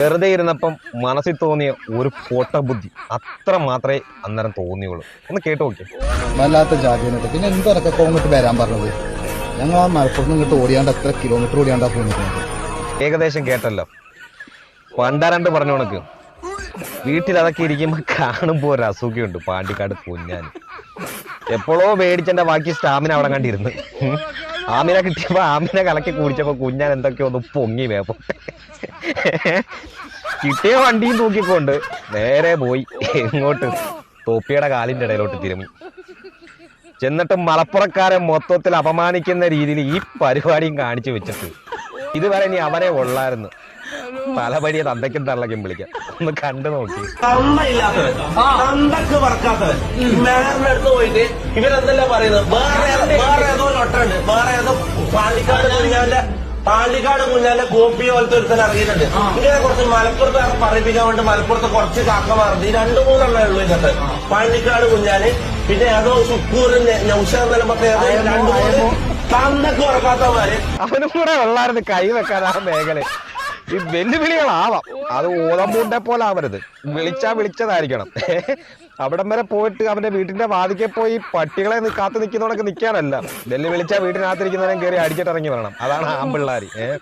വെറുതെ ഇരുന്നപ്പം മനസ്സിൽ തോന്നിയ ഒരു പൊട്ട ബുദ്ധി അത്ര മാത്രമേ അന്നേരം തോന്നിയുള്ളൂ. ഒന്ന് കേട്ടു നോക്കി വല്ലാത്ത ജാതിയായിട്ട് പിന്നെ എന്തൊക്കെ ഇങ്ങോട്ട് വരാൻ പറഞ്ഞത്. ഞങ്ങൾ ആ മലപ്പുറത്ത് ഇങ്ങോട്ട് ഓടിയാണ്ട് എത്ര കിലോമീറ്റർ ഓടിയാണ്ടാ പോന്നിരിക്കുന്നത് ഏകദേശം കേട്ടല്ലോ. പണ്ടാരണ്ട് പറഞ്ഞു കണക്ക്. വീട്ടിൽ അതൊക്കെ ഇരിക്കുമ്പോ കാണുമ്പോ ഒരു അസുഖമുണ്ട് പാണ്ടിക്കാട് കുഞ്ഞാൻ എപ്പോഴോ മേടിച്ചെന്റെ ബാക്കി സ്റ്റാമിന അവിടെ കണ്ടിരുന്നു. ആമിന കിട്ടിയപ്പോ ആമിന കലക്കി കുടിച്ചപ്പോ കുഞ്ഞാൻ എന്തൊക്കെയോ ഒന്ന് പൊങ്ങി വേപ്പോ കിട്ടിയ വണ്ടിയും തൂക്കിക്കൊണ്ട് നേരെ പോയി. എങ്ങോട്ട് തോപ്പിയുടെ കാലിന്റെ ഇടയിലോട്ട് തിരുമി. ചെന്നിട്ട് മലപ്പുറക്കാരെ മൊത്തത്തിൽ അപമാനിക്കുന്ന രീതിയിൽ ഈ പരിപാടിയും കാണിച്ചു വെച്ചിട്ട്. ഇതുവരെ ഇനി അവരെ ഉള്ളായിരുന്നു പല വലിയ തന്തയ്ക്കും തള്ളക്കും വിളിക്കാം. ഒന്ന് കണ്ടു നോക്കി. തന്തക്ക് പറക്കാത്തവൻ പോയിട്ട് ഇവരെന്തല്ല പറയുന്നത്? വേറെ ഏതോ- വേറെ ഏതോ ലൊട്ടുണ്ട് വേറെ ഏതോ പാണ്ടിക്കാട് കുഞ്ഞാന്റെ കോപ്പി പോലത്തെ ഒരുത്തൻ ഇറങ്ങിയിട്ടുണ്ട്. ഇങ്ങനെ കുറച്ച് മലപ്പുറത്ത് പറയിപ്പിക്കാൻ വേണ്ടി മലപ്പുറത്ത് കുറച്ച് കാക്കമാർന്ന് ഈ രണ്ടു മൂന്നെണ്ണേ ഉള്ളൂ ഇതിനകത്ത്. പാണ്ടിക്കാട് കുഞ്ഞാന് പിന്നെ അതോ സുക്കൂർ നൗഷാദ് നിലമൊക്കെ ഏതോ രണ്ടു മൂന്ന് തന്തക്ക് പറക്കാത്തവന്മാര് അവനും കൂടെ ഉള്ളായിരുന്നു കൈ വെക്കാൻ ആ മേഖല ഈ വെല്ലുവിളികളാവാം. അത് ഓതമ്പൂണ്ടെ പോലെ ആവരുത് വിളിച്ചാ വിളിച്ചതായിരിക്കണം. അവിടം വരെ പോയിട്ട് അവന്റെ വീട്ടിന്റെ വാതിക്കെ പോയി പട്ടികളെ കാത്തു നിൽക്കുന്നവനൊക്കെ നിൽക്കാനല്ല വെല്ലു വിളിച്ചാ കയറി അടിച്ചിട്ടിറങ്ങി വരണം. അതാണ് ആമ്പിള്ളാരി. ഏഹ്